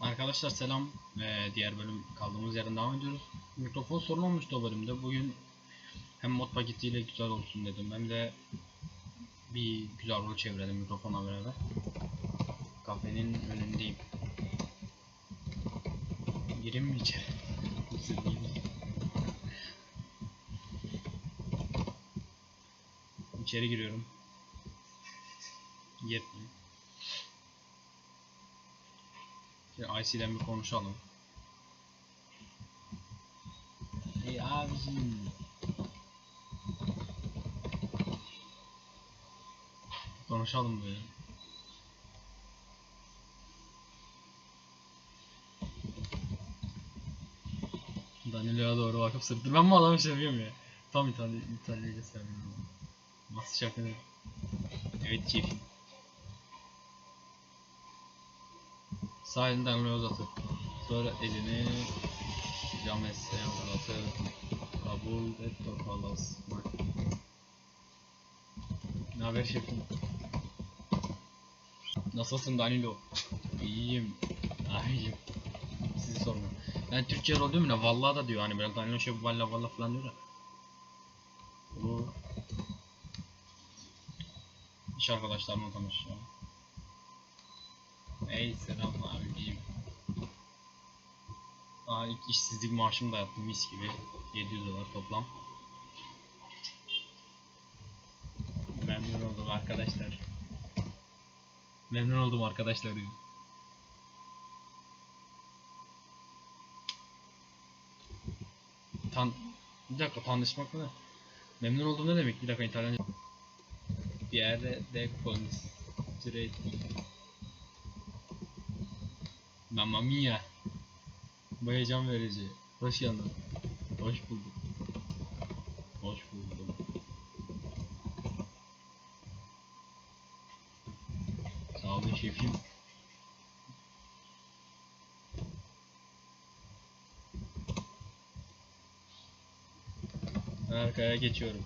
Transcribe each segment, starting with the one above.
Arkadaşlar selam. Ee, diğer bölüm kaldığımız yerden devam ediyoruz. Mikrofon sorun olmuştu o bölümde. Bugün hem mod paketiyle güzel olsun dedim. Hem de bir güzel rol çevirelim mikrofonla beraber. Kafenin önündeyim. Gireyim mi içeri? İçeri giriyorum. Yetmiyor. Şimdi IC'den bir konuşalım. Hey abicim. Konuşalım böyle. Danilo'ya doğru bakıp sırtır. Ben bu adamı seviyorum ya. Tam İtalya, İtalya'yı seviyorum. Nasıl şaka. Evet çift. Sağ elini Danilo'ya uzatır. Sonra elini James'e uzatır. Kabul et topalas. Ne haber şefim? Nasılsın Danilo? İyiyim. Abicim. Sizi sormuyorum. Ben Türkçe rol değil mi ne? Vallahi da diyor hani böyle Danilo şef valla valla falan diyor ya. Bu iş arkadaşlarımla tanışacağım. Ey selam abicim. Aa ilk işsizlik maaşımı da yattım mis gibi. 700 dolar toplam. Memnun oldum arkadaşlar. Memnun oldum arkadaşlar diyor. Tan bir dakika tanışmak mı? Memnun oldum ne demek? Bir dakika İtalyanca. Bir yerde de constretti. Mamma mia. Bu heyecan verici. Hoş geldin. Hoş bulduk. Hoş buldum. Sağ olun şefim. Arkaya geçiyorum.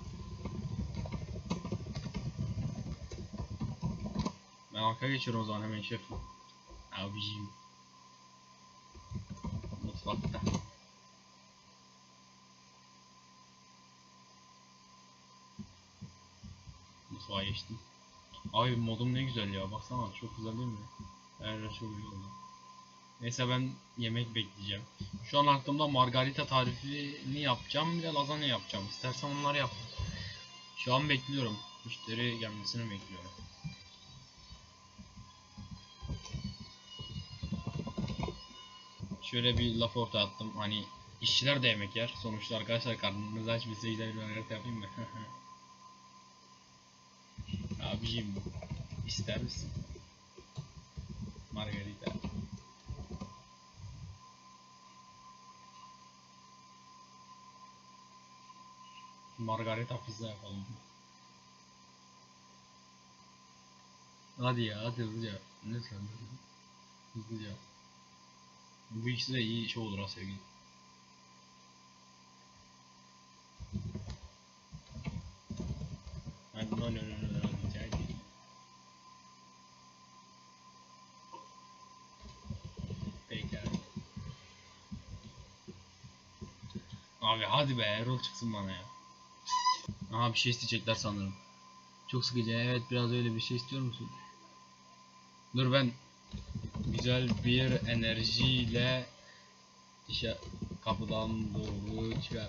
Ben arkaya geçiyorum o zaman hemen şefim. Abiciğim. Mutfakta. Mutfağa geçtim. Abi modum ne güzel ya baksana çok güzel değil mi? Her çok iyi oldu. Neyse ben yemek bekleyeceğim. Şu an aklımda margarita tarifini yapacağım bir de lazanya yapacağım. İstersen onları yap. Şu an bekliyorum. Müşteri gelmesini bekliyorum. Şöyle bir laf ortaya attım. Hani işçiler de yemek yer. Sonuçta arkadaşlar karnınız aç bir size bir margarita yapayım mı? Abiciğim ister misin? Margarita. Margarita pizza yapalım. Hadi ya hadi hızlıca. Lütfen hızlıca. Hızlıca. Bu ikisi de iyi şey olur ha sevgili. Hadi no no no no rica abi. Abi hadi be Erol çıksın bana ya. Aha bir şey isteyecekler sanırım. Çok sıkıcı evet biraz öyle bir şey istiyor musun? Dur ben güzel bir enerjiyle dışa kapıdan doğru çıkar.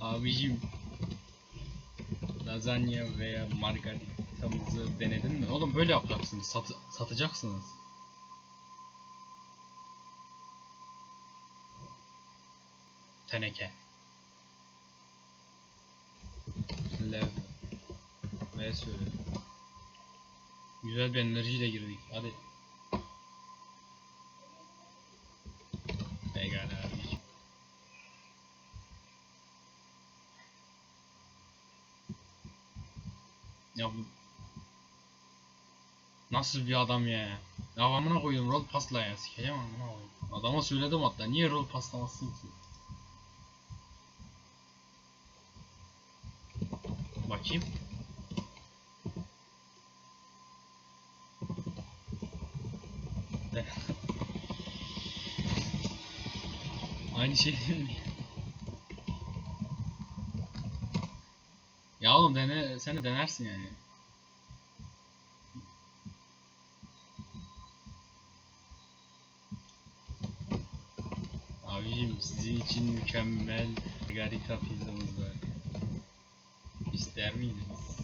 Abicim lazanya veya margaritamızı denedin mi? Oğlum böyle yapacaksınız. Sat satacaksınız. Teneke. Lev. Ve söyle. Güzel bir enerjiyle girdik. Hadi. Pekala. Ya bu Nasıl bir adam ya? Ya amına koyayım rol pasla ya sikeceğim amına koyayım. Adama söyledim hatta niye rol paslamazsın ki? Bakayım. Aynı şey? Ya oğlum dene, sen de denersin yani. Abicim sizin için mükemmel margarita pizzamız var. İster miydiniz?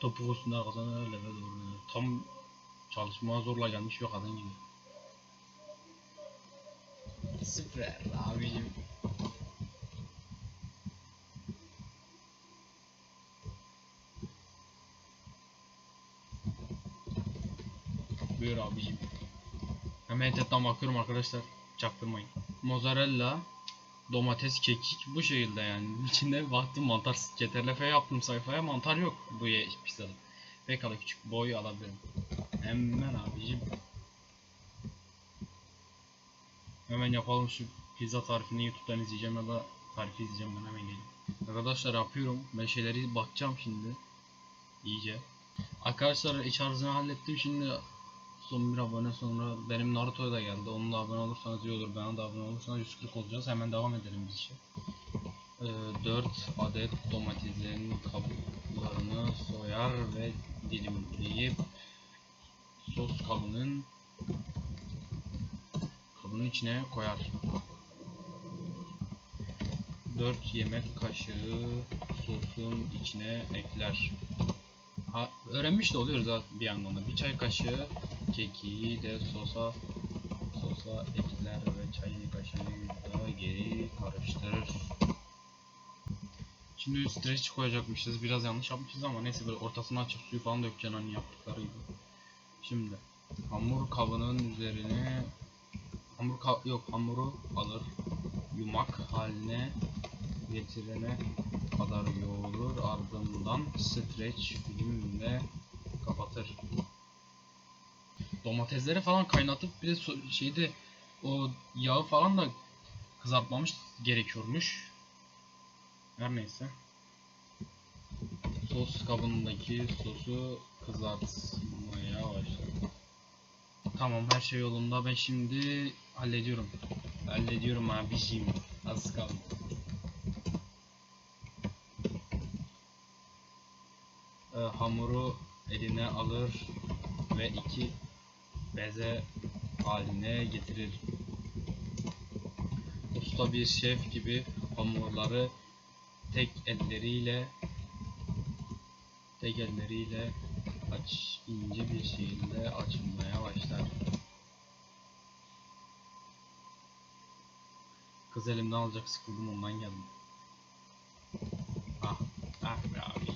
Topuk üstünde arkasına öyle doğru. Tam çalışmaya zorla gelmiş bir kadın gibi. Süper abicim. Buyur abicim. Hemen etetten bakıyorum arkadaşlar. Çaktırmayın. Mozzarella, domates, kekik bu şekilde yani. İçinde baktım mantar CTRL-F yaptım sayfaya mantar yok bu pizzada. Pekala küçük boy alabilirim. Hemen abicim. Hemen yapalım şu pizza tarifini YouTube'dan izleyeceğim ya da tarifi izleyeceğim ben hemen geleyim. Arkadaşlar yapıyorum. Ben şeyleri bakacağım şimdi. İyice. Arkadaşlar iç harcını hallettim şimdi son bir abone sonra benim Naruto'ya da geldi. Onunla abone olursanız iyi olur. Bana da abone olursanız 140 olacağız. Hemen devam edelim biz işe. Ee, 4 adet domatesin kabuklarını soyar ve dilimleyip sos kabının kabının içine koyar. 4 yemek kaşığı sosun içine ekler. Ha, öğrenmiş de oluyoruz ha bir yandan da. Bir çay kaşığı kekiği de sosa sosa ekler ve çay kaşığıyla geri karıştırır. Şimdi streç koyacakmışız. Biraz yanlış yapmışız ama neyse böyle ortasını açıp suyu falan dökeceksin hani yaptıkları gibi. Şimdi hamur kabının üzerine hamur yok hamuru alır yumak haline getirene kadar yoğurur ardından streç filmle kapatır. Domatesleri falan kaynatıp bir de şeyde o yağı falan da kızartmamış gerekiyormuş. Her neyse. Sos kabındaki sosu kızartmaya başladı. Tamam her şey yolunda. Ben şimdi hallediyorum. Hallediyorum abiciğim. Az kaldı. Ee, hamuru eline alır ve iki beze haline getirir. Usta bir şef gibi hamurları tek elleriyle tek elleriyle aç ince bir şekilde açılmaya başlar. Kız elimden alacak sıkıldım ondan geldim. Ah, ah be abi.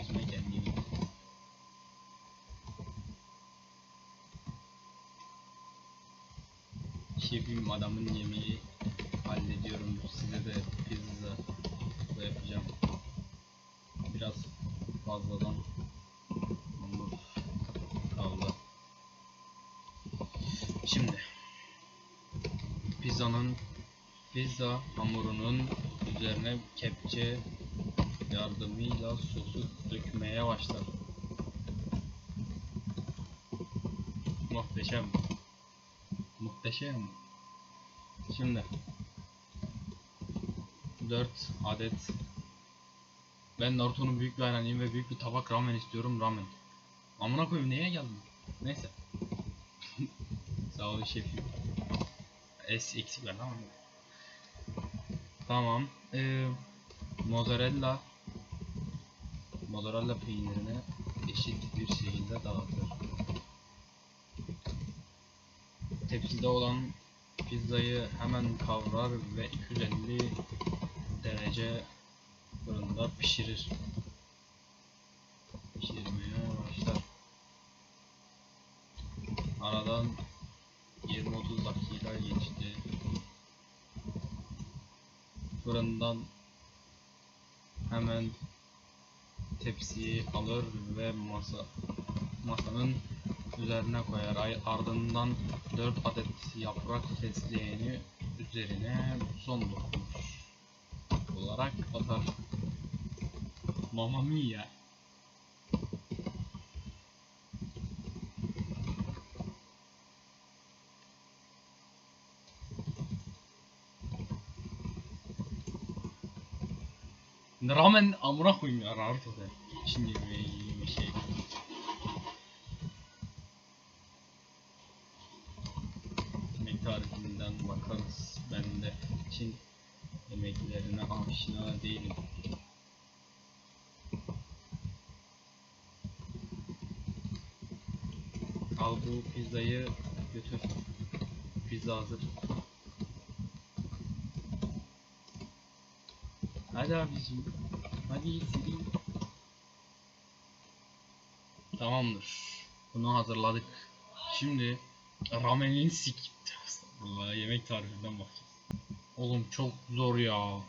Üzme kendini. Şefim adamın yemeği hallediyorum. Size de pizza da yapacağım. Biraz fazladan hamur kaldı. Şimdi pizzanın pizza hamurunun üzerine kepçe yardımıyla sosu dökmeye başlar. Muhteşem. Muhteşem. Şimdi 4 adet ben Naruto'nun büyük bir hayranıyım ve büyük bir tabak ramen istiyorum ramen. Amına koyayım neye geldim? Neyse. Sağ ol şefim. S eksik ver tamam mı? Tamam. Ee, mozzarella mozzarella peynirini eşit bir şekilde dağıtır. Tepside olan pizzayı hemen kavrar ve 250 derece fırında pişirir. Pişirmeye tepsiyi alır ve masa masanın üzerine koyar. Ardından 4 adet yaprak fesleğeni üzerine son dokunuş olarak atar. Mamma mia. Ramen amına koyayım ya Naruto'da yemeği bir şey. Yemek tarifinden bakarız. Ben de Çin yemeklerine aşina değilim. Al bu pizzayı götür. Pizza hazır. Hadi abicim. Hadi seri. Tamamdır. Bunu hazırladık. Şimdi ramenin sik. Estağfurullah yemek tarifinden bakacağız. Oğlum çok zor ya.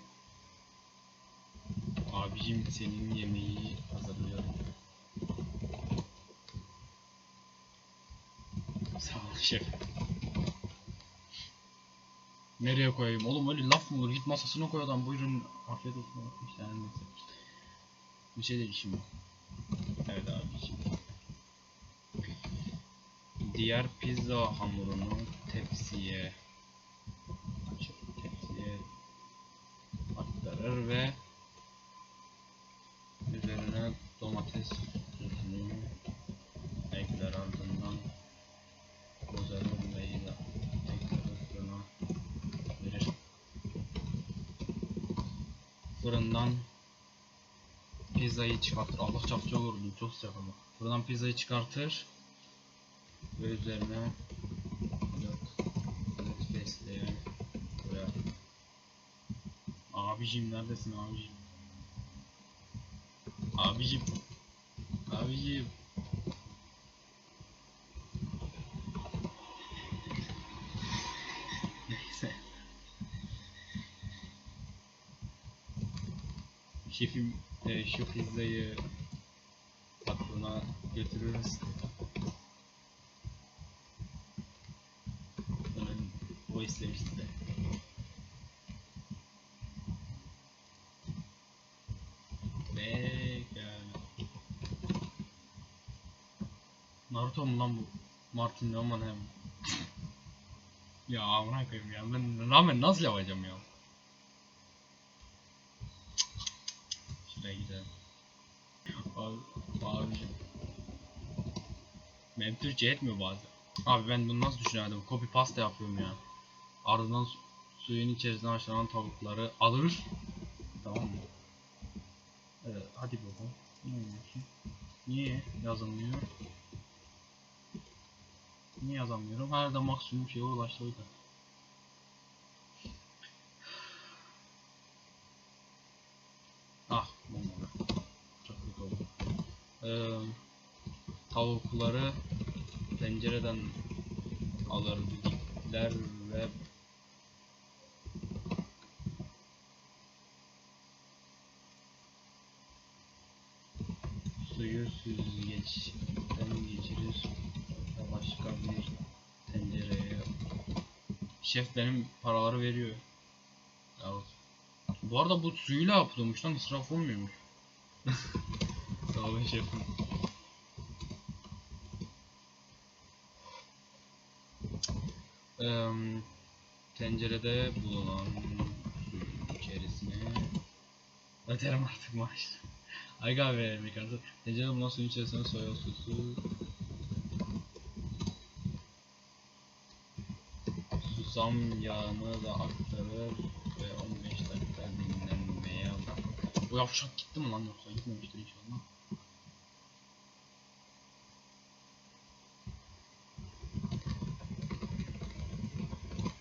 Abicim senin yemeği hazırlıyorum. Sağ ol şef. Nereye koyayım? Oğlum öyle laf mı olur? Git masasına koy adam. Buyurun. Afiyet olsun. Bir şey değil şimdi. Evet abiciğim. Diğer pizza hamurunu tepsiye açıp tepsiye aktarır ve üzerine domates sosunu ekler ardından mozzarella'yı da ekler fırına verir. Fırından pizzayı çıkartır. Allah çarptı çok yoruldum. Çok ama. Fırından pizzayı çıkartır ve üzerine dört adet fesleğen koyar. Abicim neredesin abicim? Abicim. Abicim. Şefim e, şu pizzayı aklına götürürüz. O istemişti de. Pekala. Naruto mu lan bu? Martin Norman hem. ya amına koyayım ya ben ramen nasıl yapacağım ya? Şuraya gidelim. Abi, abicim. Benim Türkçe bazen. Abi ben bunu nasıl düşünemedim? Copy pasta yapıyorum ya. Ardından su- suyun içerisine haşlanan tavukları alır. Tamam mı? Evet, hadi bakalım. Niye bakayım? Niye yazılmıyor? Niye yazamıyorum? Her de maksimum şeye ulaştı o yüzden. Ah, olmadı. Çok kötü oldu. Ee, tavukları pencereden alır didikler ve suyu süzgeçten geçirir ve başka bir tencereye Şef benim paraları veriyor. Evet. Bu arada bu suyuyla yapılıyormuş lan israf olmuyormuş. Sağ olun şefim. Eee, tencerede bulunan suyun içerisine Öterim artık maaş. Aga be mekanizm. Tencerede bulunan suyun içerisine soya sosu Susam yağını da aktarır ve 15 dakika dinlenmeye bırakır. Bu yavşak gitti mi lan yoksa gitmemiştir inşallah.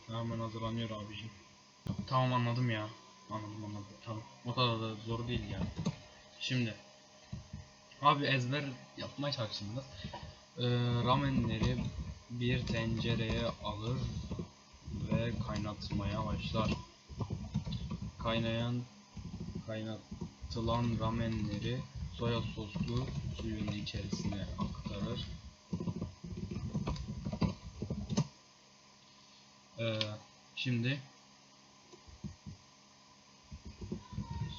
Hemen hazırlanıyor abicim. Tamam anladım ya. Anladım anladım. Tamam. O kadar da zor değil yani. Şimdi. Abi ezber yapmaya çalıştınız. Ee, ramenleri bir tencereye alır ve kaynatmaya başlar. Kaynayan kaynatılan ramenleri soya soslu suyun içerisine aktarır. Ee, şimdi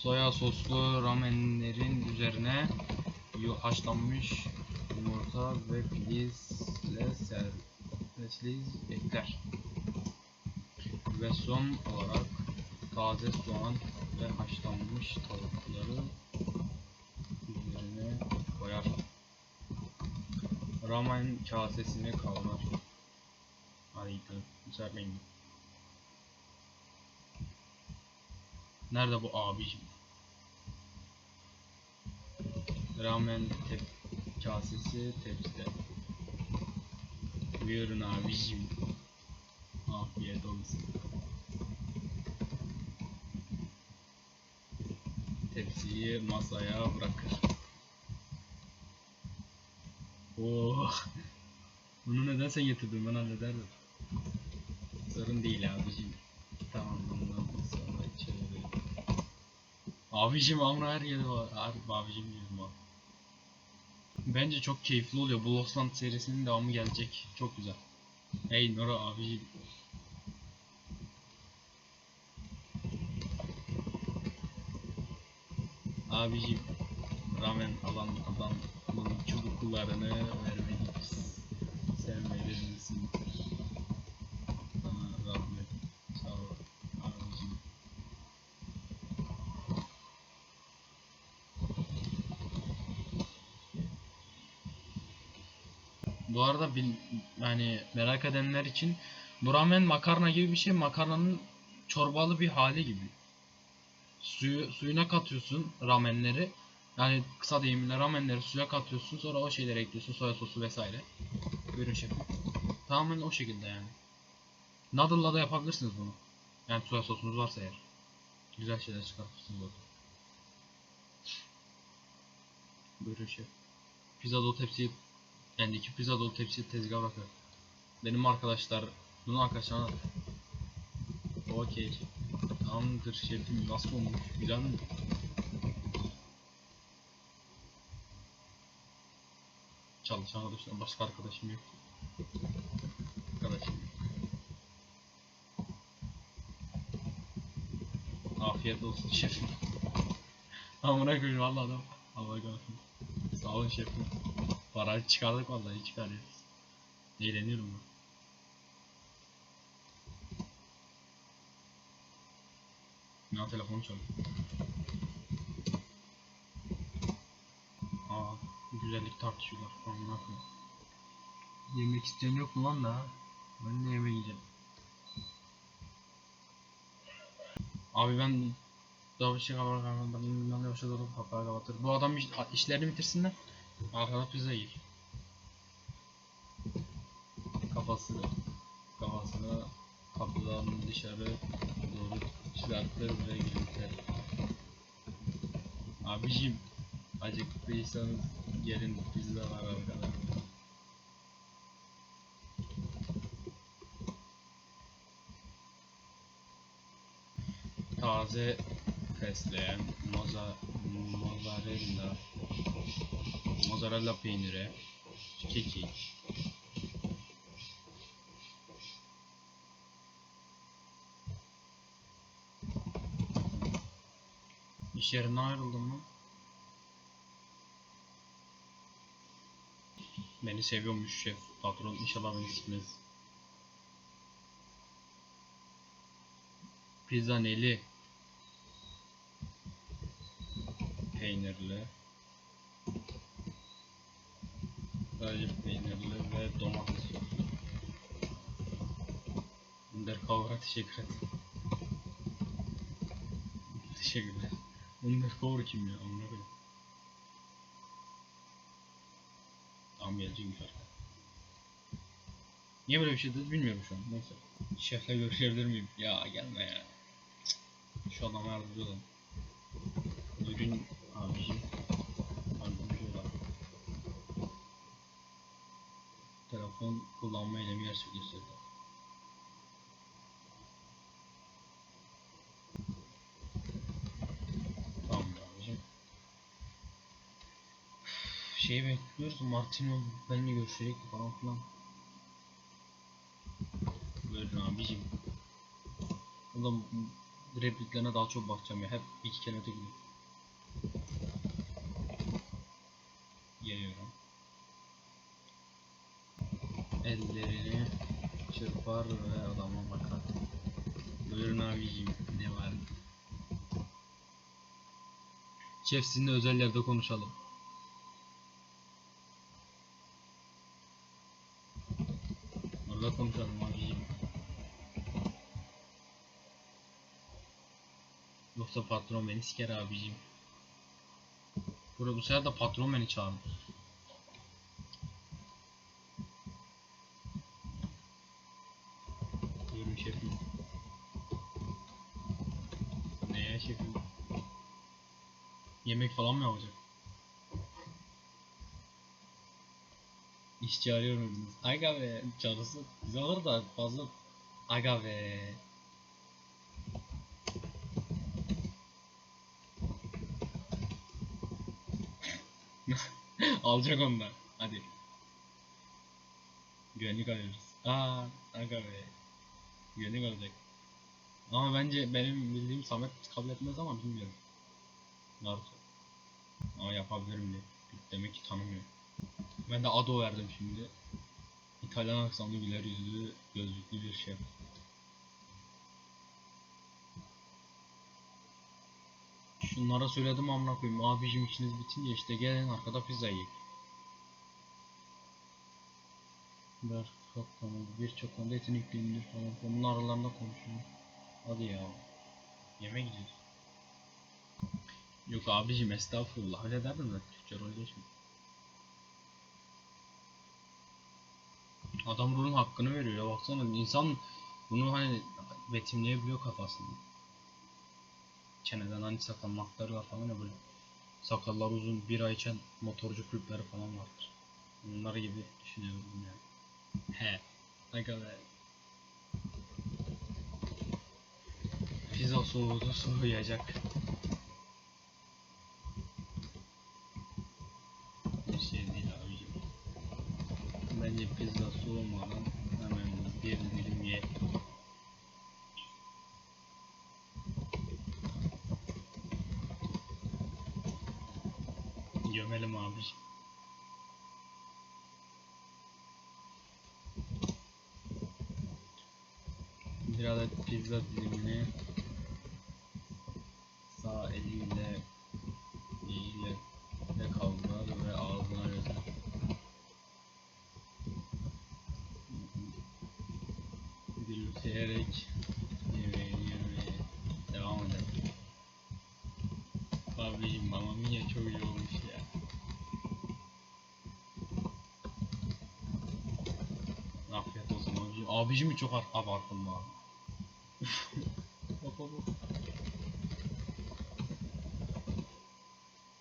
soya soslu ramenlerin üzerine haşlanmış yumurta ve filizle serpesliz ekler. Ve son olarak taze soğan ve haşlanmış tavukları üzerine koyar. Ramen kasesini kavrar. Hadi gidelim. Müsaadenle. Nerede bu abicim? Ramen tep kasesi tepside. Buyurun abicim. Afiyet olsun. Tepsiyi masaya bırakır. Oo. Bunu neden sen getirdin ben hallederdim. Sorun değil abicim. Tamam bundan sonra içeri. Abicim ama her yeri var. Abi, abicim diyorum abi. Bence çok keyifli oluyor. Bu Lost Land serisinin devamı gelecek. Çok güzel. Hey Nora abicim. Abicim ramen alan adamın çubuklarını vermek sen verir misin? Sana rahmet. Sağ ol abicim. Bu arada bil, yani merak edenler için bu ramen makarna gibi bir şey. Makarnanın çorbalı bir hali gibi. Suyu, suyuna katıyorsun ramenleri. Yani kısa deyimle ramenleri suya katıyorsun. Sonra o şeyleri ekliyorsun. Soya sosu vesaire. Buyurun şefim. Tamamen o şekilde yani. Noodle'la da yapabilirsiniz bunu. Yani soya sosunuz varsa eğer. Güzel şeyler çıkartırsınız orada. Buyurun şef. Pizza dolu tepsiyi Endeki pizza dolu tepsiyi tezgah bırakıyor. Benim arkadaşlar, bunun arkadaşlarına Okey. Tamamdır şefim nasıl olmuş? Güzel mi? Çalışan arkadaşlar başka arkadaşım yok. Arkadaşım. Afiyet olsun şefim. Amına koyayım vallahi adam. Allah korusun. Sağ olun şefim. Parayı çıkardık vallahi çıkarıyoruz. Eğleniyorum ben. Ya telefon çalıyor. Aa, güzellik tartışıyorlar. Amına koyayım. Yemek isteyen yok mu lan daha? Ben de yemek yiyeceğim. Abi ben daha bir şey kalmadım. Ben bilmem ne başa doğru kapağı kapatır. Bu adam iş- işlerini bitirsin de arkada pizza yer. Kafasını kafasını kapıdan dışarı doğru çıkartır ve gülümser. Abicim acıktıysanız gelin pizza var. Taze fesleğen, moza, mozzarella, mozzarella peyniri, kekik, İş yerinden ayrıldın mı? Beni seviyormuş şef. Patron inşallah beni sikmez. Pizza neli. Peynirli. Sadece peynirli ve domates sosu. Under kavga teşekkür ederim. Teşekkürler. Undercover kim ya? Amına koyayım. Tamam gelecekmiş artık. Niye böyle bir şey dedi bilmiyorum şu an. Neyse. Şefle görüşebilir miyim? Ya gelme ya. Şu adama yardımcı olun. Bugün abicim yardımcı olan. Telefon kullanma eylemi gerçekleştirdi. Tamam abicim. Şeyi bekliyoruz. Martino benimle görüşecek falan filan. Buyurun abicim. Oğlum repliklerine daha çok bakacağım ya. Hep iki kelime gidiyor. Geliyorum. Ellerini çırpar ve adama bakar. Buyurun abicim ne var? Şef sizinle özel yerde konuşalım. Orada konuşalım abiciğim. Yoksa patron beni siker abiciğim. Burada bu sefer de patron beni çağırdı. Buyurun şefim. Şefim? Yemek falan mı yapacak? İşçi arıyorum. Aga be çağrısı güzel olur da fazla. Aga be. Alacak ondan. Hadi. Güvenlik arıyoruz. Aa, aga be. Güvenlik alacak. Ama bence benim bildiğim Samet kabul etmez ama bilmiyorum. Naruto. Ama yapabilirim diye. Demek ki tanımıyor. Ben de Ado verdim şimdi. İtalyan aksanlı güler yüzlü gözlüklü bir şef. Şunlara söyledim amına koyayım. Abicim işiniz bitince işte gelin arkada pizza. Bir çok tamam. Birçok konuda yetenekliyimdir falan. Bunun aralarında konuşuyor. Hadi ya. Yeme gidiyoruz. Yok abicim estağfurullah. Öyle derdim de Türkçe rol geçmiyor. Adam bunun hakkını veriyor ya baksana insan bunu hani betimleyebiliyor kafasında. Çeneden hani saklanmakları var falan ya böyle. Sakallar uzun bir ay içen motorcu kulüpleri falan vardır. Bunlar gibi düşünüyorum yani. He. Ne kadar. Pizza soğudu soğuyacak. Bir şey değil abicim. Bence pizza soğumadan hemen bir dilim ye. Gömelim abicim. Bir adet pizza dilimini abicim. Abicimi çok ar- abarttım hop.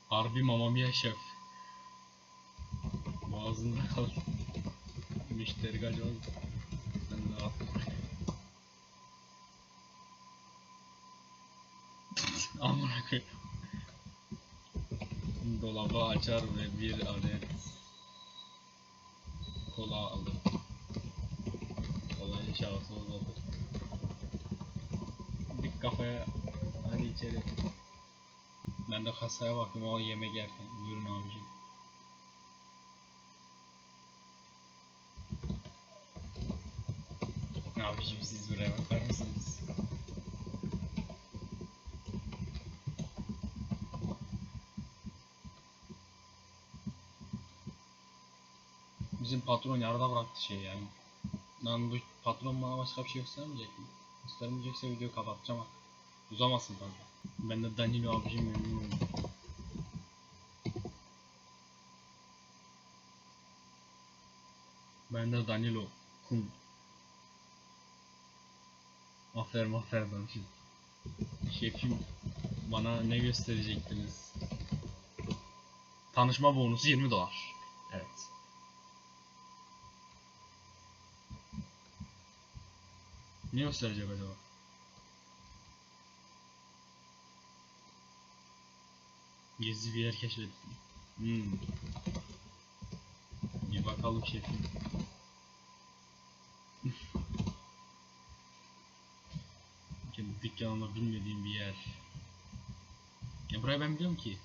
Harbi Mamma Mia şef. Boğazında kal. Müşteri kaçmaz. Sen de al. Amına koyayım. Dolabı açar ve bir adet kola alır. Şahsı uzatır. Dik kafaya hadi içeri. Ben de kasaya baktım o yemek yerken. Buyurun abicim. Abicim siz buraya bakar mısınız? Bizim patron yarıda bıraktı şey yani. Lan bu patron bana başka bir şey göstermeyecek mi? Göstermeyecekse videoyu kapatacağım artık. Uzamasın fazla. Ben de Danilo abicim memnun oldum. Ben de Danilo Kun. Aferin aferin danışım. Şefim bana ne gösterecektiniz? Tanışma bonusu 20 dolar. Evet. Ne gösterecek acaba? Gizli bir yer keşfettim. Hmm. Bir bakalım şefim. Kendi dükkanımda bilmediğim bir yer. Ya burayı ben biliyorum ki.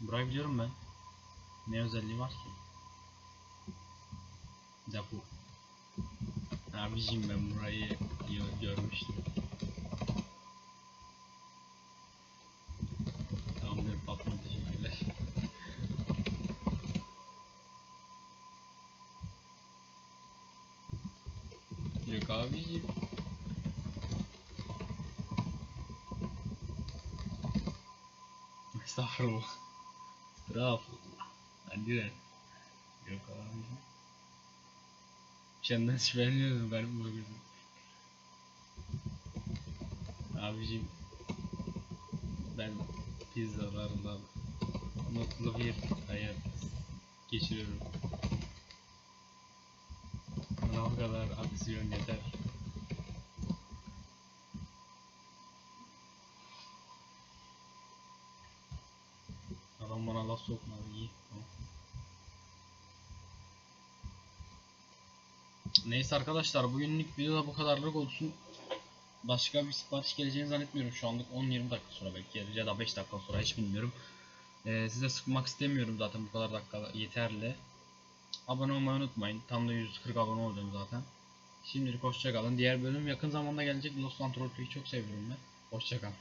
Burayı biliyorum ben. Ne özelliği var ki? Depo. Abicim ben burayı gö- görmüştüm. Tamamdır patron teşekkürler. Yok abicim. Estağfurullah. Estağfurullah. Ben direkt. Senden şüpheleniyorum ben bu gözüm. Abicim. Ben pizzalarla mutlu bir hayat geçiriyorum. Bana o kadar aksiyon yeter. Adam bana laf sokmadı iyi. Tamam. Neyse arkadaşlar bugünlük videoda bu kadarlık olsun. Başka bir sipariş geleceğini zannetmiyorum şu anlık 10-20 dakika sonra belki ya da 5 dakika sonra hiç bilmiyorum. Ee, size sıkmak istemiyorum zaten bu kadar dakika yeterli. Abone olmayı unutmayın. Tam da 140 abone oldum zaten. Şimdilik hoşçakalın. Diğer bölüm yakın zamanda gelecek. Land Roleplay'i çok seviyorum ben. Hoşçakalın.